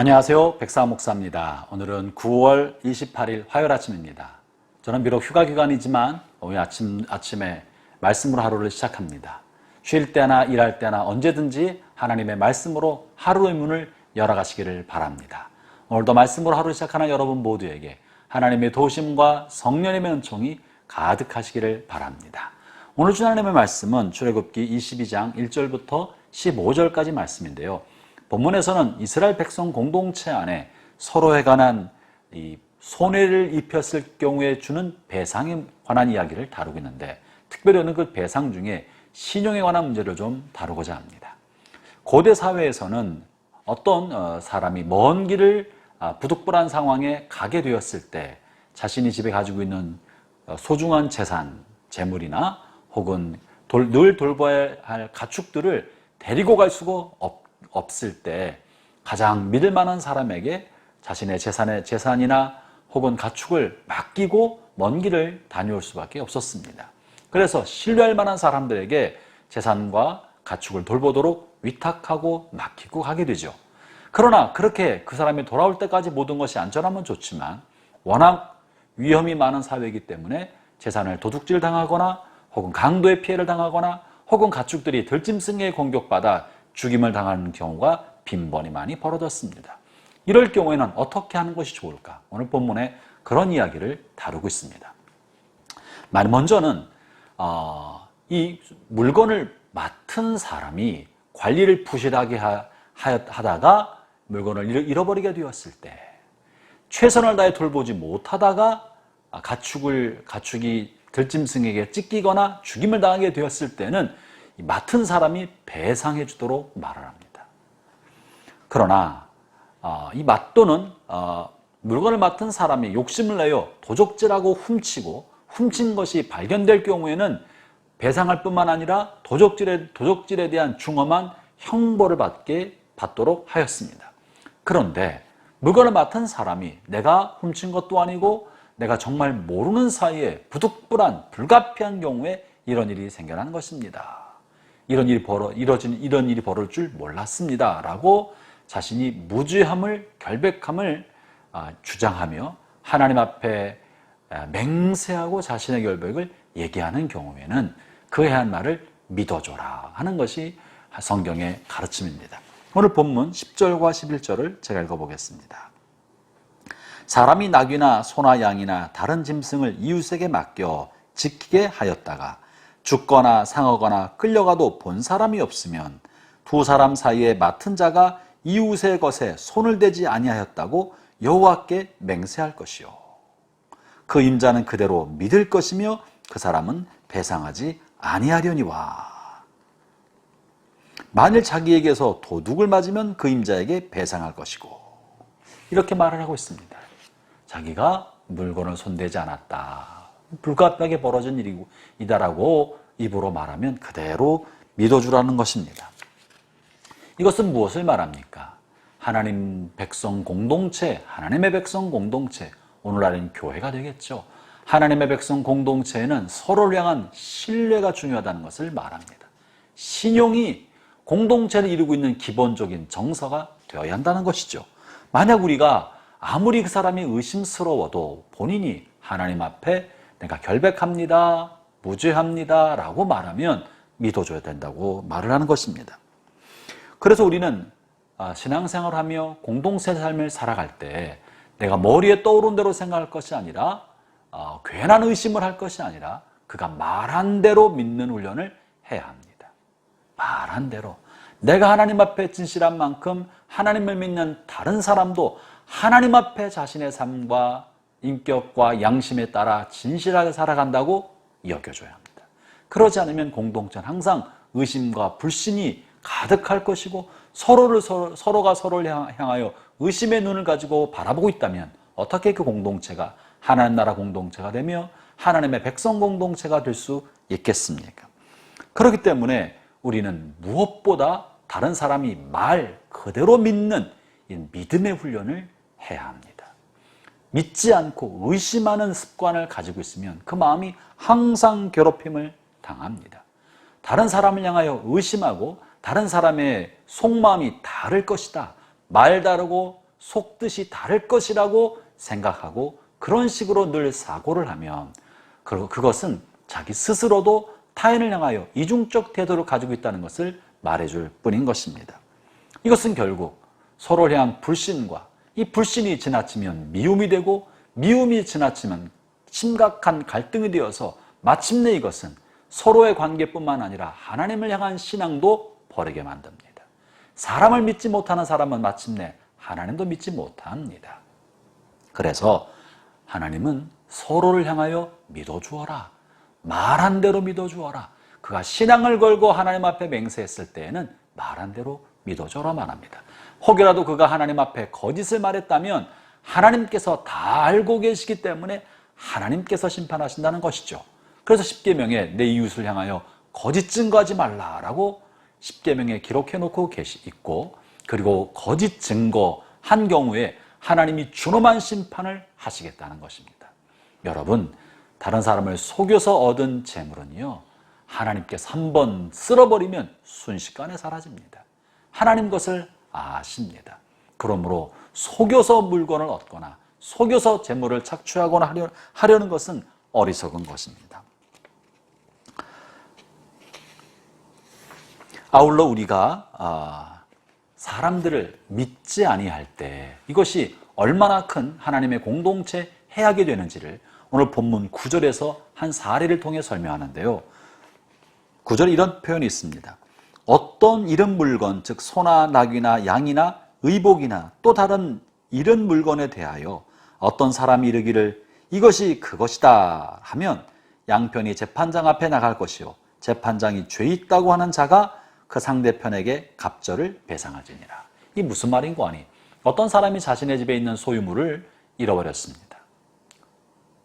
안녕하세요. 백사 목사입니다. 오늘은 9월 28일 화요일 아침입니다. 저는 비록 휴가 기간이지만 오늘 아침, 아침에 말씀으로 하루를 시작합니다. 쉴 때나 일할 때나 언제든지 하나님의 말씀으로 하루의 문을 열어가시기를 바랍니다. 오늘도 말씀으로 하루 시작하는 여러분 모두에게 하나님의 도심과 성령님의 은총이 가득하시기를 바랍니다. 오늘 주 하나님의 말씀은 출애굽기 22장 1절부터 15절까지 말씀인데요. 본문에서는 이스라엘 백성 공동체 안에 서로에 관한 이 손해를 입혔을 경우에 주는 배상에 관한 이야기를 다루고 있는데 특별히 오늘 그 배상 중에 신용에 관한 문제를 좀 다루고자 합니다. 고대 사회에서는 어떤 어, 사람이 먼 길을 아, 부득불한 상황에 가게 되었을 때 자신이 집에 가지고 있는 어, 소중한 재산, 재물이나 혹은 돌, 늘 돌봐야 할 가축들을 데리고 갈 수가 없, 없을 때 가장 믿을 만한 사람에게 자신의 재산의 재산이나 혹은 가축을 맡기고 먼 길을 다녀올 수밖에 없었습니다. 그래서 신뢰할 만한 사람들에게 재산과 가축을 돌보도록 위탁하고 맡기고 하게 되죠. 그러나 그렇게 그 사람이 돌아올 때까지 모든 것이 안전하면 좋지만 워낙 위험이 많은 사회이기 때문에 재산을 도둑질 당하거나 혹은 강도의 피해를 당하거나 혹은 가축들이 들짐승에 공격받아 죽임을 당하는 경우가 빈번히 많이 벌어졌습니다. 이럴 경우에는 어떻게 하는 것이 좋을까? 오늘 본문에 그런 이야기를 다루고 있습니다. 먼저는 어, 이 물건을 맡은 사람이 관리를 부실하게 하, 하다가 물건을 잃어버리게 되었을 때 최선을 다해 돌보지 못하다가 가축을 가축이 들짐승에게 찢기거나 죽임을 당하게 되었을 때는 맡은 사람이 배상해 주도록 말을 합니다. 그러나 어, 이 맞도는 어, 물건을 맡은 사람이 욕심을 내어 도적질하고 훔치고 훔친 것이 발견될 경우에는 배상할 뿐만 아니라 도적질에, 도적질에 대한 중엄한 형벌을 받게 받도록 하였습니다. 그런데 물건을 맡은 사람이 내가 훔친 것도 아니고 내가 정말 모르는 사이에 부득불한 불가피한 경우에 이런 일이 생겨나는 것입니다. 이런 일이 벌어 이뤄진 이런 일이 벌어질 줄 몰랐습니다라고 자신이 무죄함을 결백함을 아, 주장하며 하나님 앞에 아, 맹세하고 자신의 결백을 얘기하는 경우에는 그의 한 말을 믿어줘라 하는 것이 성경의 가르침입니다. 오늘 본문 10절과 11절을 제가 읽어보겠습니다. 사람이 낙이나 소나 양이나 다른 짐승을 이웃에게 맡겨 지키게 하였다가 죽거나 상하거나 끌려가도 본 사람이 없으면 두 사람 사이에 맡은 자가 이웃의 것에 손을 대지 아니하였다고 여호와께 맹세할 것이요 그 임자는 그대로 믿을 것이며 그 사람은 배상하지 아니하려니와 만일 자기에게서 도둑을 맞으면 그 임자에게 배상할 것이고 이렇게 말을 하고 있습니다. 자기가 물건을 손대지 않았다. 불가피하게 벌어진 일이고 이다라고 입으로 말하면 그대로 믿어주라는 것입니다. 이것은 무엇을 말합니까? 하나님 백성 공동체, 하나님의 백성 공동체, 오늘날은 교회가 되겠죠. 하나님의 백성 공동체에는 서로를 향한 신뢰가 중요하다는 것을 말합니다. 신용이 공동체를 이루고 있는 기본적인 정서가 되어야 한다는 것이죠. 만약 우리가 아무리 그 사람이 의심스러워도 본인이 하나님 앞에 내가 결백합니다. 무죄합니다. 라고 말하면 믿어줘야 된다고 말을 하는 것입니다. 그래서 우리는 아, 신앙생활을 하며 공동체 삶을 살아갈 때 내가 머리에 떠오른 대로 생각할 것이 아니라 어, 괜한 의심을 할 것이 아니라 그가 말한 대로 믿는 훈련을 해야 합니다. 말한 대로. 내가 하나님 앞에 진실한 만큼 하나님을 믿는 다른 사람도 하나님 앞에 자신의 삶과 인격과 양심에 따라 진실하게 살아간다고 여겨줘야 합니다. 그러지 않으면 공동체는 항상 의심과 불신이 가득할 것이고 서로를 서로, 가 서로를 향하여 의심의 눈을 가지고 바라보고 있다면 어떻게 그 공동체가 하나님 나라 공동체가 되며 하나님의 백성 공동체가 될 수 있겠습니까? 그렇기 때문에 우리는 무엇보다 다른 사람이 말 그대로 믿는 믿음의 훈련을 해야 합니다. 믿지 않고 의심하는 습관을 가지고 있으면 그 마음이 항상 괴롭힘을 당합니다. 다른 사람을 향하여 의심하고 다른 사람의 속마음이 다를 것이다. 말 다르고 속뜻이 다를 것이라고 생각하고 그런 식으로 늘 사고를 하면 그것은 자기 스스로도 타인을 향하여 이중적 태도를 가지고 있다는 것을 말해줄 뿐인 것입니다. 이것은 결국 서로를 향한 불신과 이 불신이 지나치면 미움이 되고 미움이 지나치면 심각한 갈등이 되어서 마침내 이것은 서로의 관계뿐만 아니라 하나님을 향한 신앙도 버리게 만듭니다. 사람을 믿지 못하는 사람은 마침내 하나님도 믿지 못합니다. 그래서 하나님은 서로를 향하여 믿어주어라. 말한 대로 믿어주어라. 그가 신앙을 걸고 하나님 앞에 맹세했을 때에는 말한 대로 믿어줘라만 합니다. 혹여라도 그가 하나님 앞에 거짓을 말했다면 하나님께서 다 알고 계시기 때문에 하나님께서 심판하신다는 것이죠. 그래서 십계명에 내 이웃을 향하여 거짓 증거하지 말라라고 십계명에 기록해 놓고 계시 있고 그리고 거짓 증거한 경우에 하나님이 준엄한 심판을 하시겠다는 것입니다. 여러분, 다른 사람을 속여서 얻은 재물은요. 하나님께서 한 번 쓸어버리면 순식간에 사라집니다. 하나님 것을 아십니다. 그러므로 속여서 물건을 얻거나 속여서 재물을 착취하거나 하려, 하려는 것은 어리석은 것입니다. 아울러 우리가 아, 사람들을 믿지 아니할 때 이것이 얼마나 큰 하나님의 공동체 해악이 되는지를 오늘 본문 9절에서 한 사례를 통해 설명하는데요. 9절에 이런 표현이 있습니다. 어떤 이런 물건, 즉 소나 낙이나 양이나 의복이나 또 다른 이런 물건에 대하여 어떤 사람이 이르기를 이것이 그것이다 하면 양편이 재판장 앞에 나갈 것이요 재판장이 죄 있다고 하는 자가 그 상대편에게 갑절을 배상하지니라. 이 무슨 말인 거 아니? 어떤 사람이 자신의 집에 있는 소유물을 잃어버렸습니다.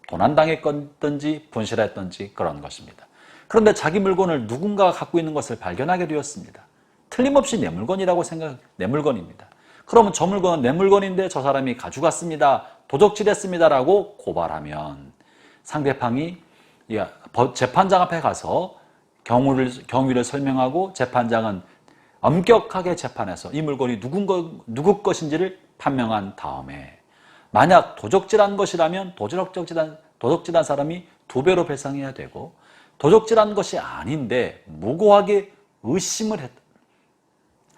도난당했든지 분실했든지 그런 것입니다. 그런데 자기 물건을 누군가가 갖고 있는 것을 발견하게 되었습니다. 틀림없이 내 물건이라고 생각, 내 물건입니다. 그러면 저 물건은 내 물건인데 저 사람이 가져갔습니다. 도적질했습니다라고 고발하면 상대방이 재판장 앞에 가서 경우를, 경위를 설명하고 재판장은 엄격하게 재판해서 이 물건이 누군 거, 누구 것인지를 판명한 다음에 만약 도적질한 것이라면 도적질한, 도적질한 사람이 두 배로 배상해야 되고 도적질한 것이 아닌데 무고하게 의심을 했,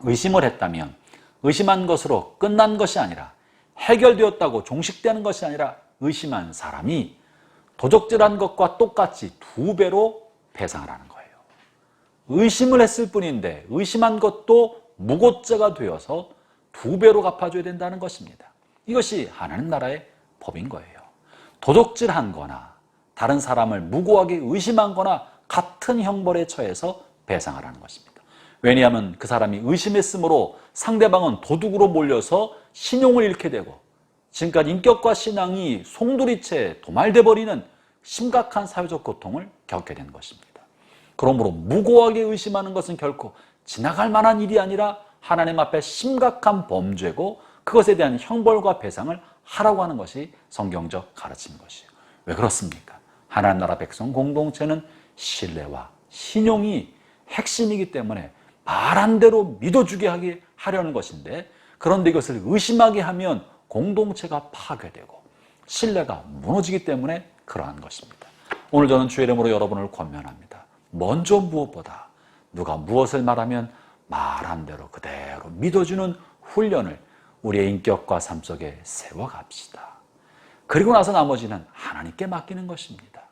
의심을 했다면 의심한 것으로 끝난 것이 아니라 해결되었다고 종식되는 것이 아니라 의심한 사람이 도적질한 것과 똑같이 두 배로 배상을 하는 거예요. 의심을 했을 뿐인데 의심한 것도 무고죄가 되어서 두 배로 갚아줘야 된다는 것입니다. 이것이 하나님 나라의 법인 거예요. 도적질한 거나 다른 사람을 무고하게 의심한 거나 같은 형벌에 처해서 배상하라는 것입니다. 왜냐하면 그 사람이 의심했으므로 상대방은 도둑으로 몰려서 신용을 잃게 되고 지금까지 인격과 신앙이 송두리째 도말돼 버리는 심각한 사회적 고통을 겪게 된 것입니다. 그러므로 무고하게 의심하는 것은 결코 지나갈 만한 일이 아니라 하나님 앞에 심각한 범죄고 그것에 대한 형벌과 배상을 하라고 하는 것이 성경적 가르침인 것이에요. 왜 그렇습니까? 하나님 나라 백성 공동체는 신뢰와 신용이 핵심이기 때문에 말한 대로 믿어주게 하게 하려는 것인데 그런데 이것을 의심하게 하면 공동체가 파괴되고 신뢰가 무너지기 때문에 그러한 것입니다. 오늘 저는 주의 이름으로 여러분을 권면합니다. 먼저 무엇보다 누가 무엇을 말하면 말한 대로 그대로 믿어주는 훈련을 우리의 인격과 삶 속에 세워갑시다. 그리고 나서 나머지는 하나님께 맡기는 것입니다.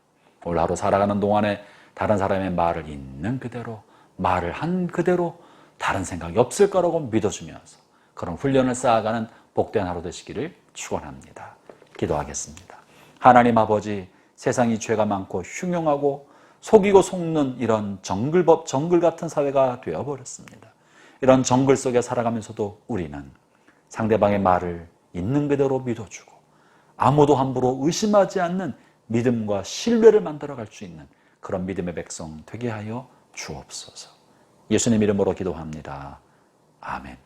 오늘 하루 살아가는 동안에 다른 사람의 말을 있는 그대로 말을 한 그대로 다른 생각이 없을 거라고 믿어주면서 그런 훈련을 쌓아가는 복된 하루 되시기를 축원합니다. 기도하겠습니다. 하나님 아버지 세상이 죄가 많고 흉흉하고 속이고 속는 이런 정글법 정글 같은 사회가 되어 버렸습니다. 이런 정글 속에 살아가면서도 우리는 상대방의 말을 있는 그대로 믿어주고 아무도 함부로 의심하지 않는 믿음과 신뢰를 만들어 갈 수 있는 그런 믿음의 백성 되게 하여 주옵소서. 예수님 이름으로 기도합니다. 아멘.